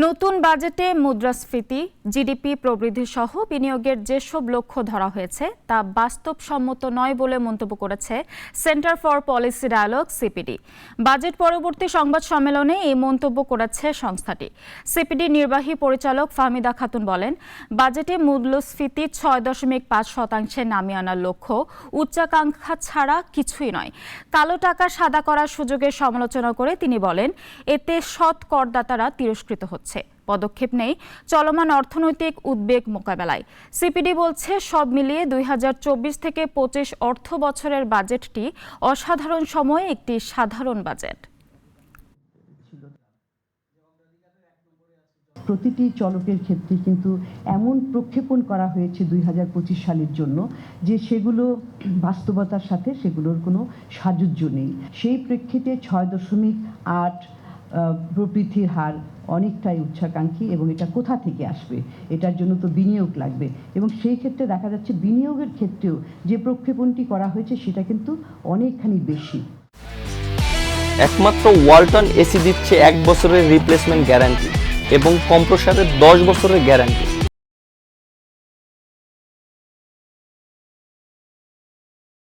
নতুন বাজেটে মুদ্রাস্ফীতি, জিডিপি প্রবৃদ্ধি সহ বিনিয়োগের যেসব লক্ষ্য ধরা হয়েছে, তা বাস্তবসম্মত নয় বলে মন্তব্য করেছে centre for policy dialogue CPD. Budget পরবর্তী সংবাদ সম্মেলনে এই মন্তব্য করেছে সংস্থাটি। সিপিডি নির্বাহী পরিচালক ফাহমিদা খাতুন বলেন, বাজেটে মূল্যস্ফীতি ছয় দশমিক পাঁচ শতাংশে নামিয়ে আনার লক্ষ্য উচ্চাকাঙ্ক্ষা ছাড়া কিছুই নয়। কালো টাকা সাদা করার সুযোগের সমালোচনা করে তিনি বলেন, এতে সৎ করদাতারা তিরস্কৃত হচ্ছে। পদক্ষেপ নেই চলমান অর্থনৈতিক উদ্বেগ মোকাবেলায়। সিপিডি বলছে, সব মিলিয়ে দুই হাজার চব্বিশ থেকে পঁচিশ অর্থ বছরের বাজেটটি অসাধারণ সময়ে একটি সাধারণ বাজেট। প্রতিটি চলকের ক্ষেত্রে কিন্তু এমন প্রক্ষেপণ করা হয়েছে দুই হাজার পঁচিশ সালের জন্য যে সেগুলো বাস্তবতার সাথে সেগুলোর কোনো সাযুজ্য নেই। সেই প্রেক্ষিতে ছয় দশমিক আট প্রবৃদ্ধির হার অনেকটাই উচ্চাকাঙ্ক্ষী এবং এটা কোথা থেকে আসবে? এটার জন্য তো বিনিয়োগ লাগবে। এবং সেই ক্ষেত্রে দেখা যাচ্ছে বিনিয়োগের ক্ষেত্রেও যে প্রক্ষেপণটি করা হয়েছে সেটা কিন্তু অনেকখানি বেশি। একমাত্র ওয়ালটন এসি দিচ্ছে এক বছরের রিপ্লেসমেন্ট গ্যারান্টি এবং কম্প্রসারের দশ বছরের গ্যারান্টি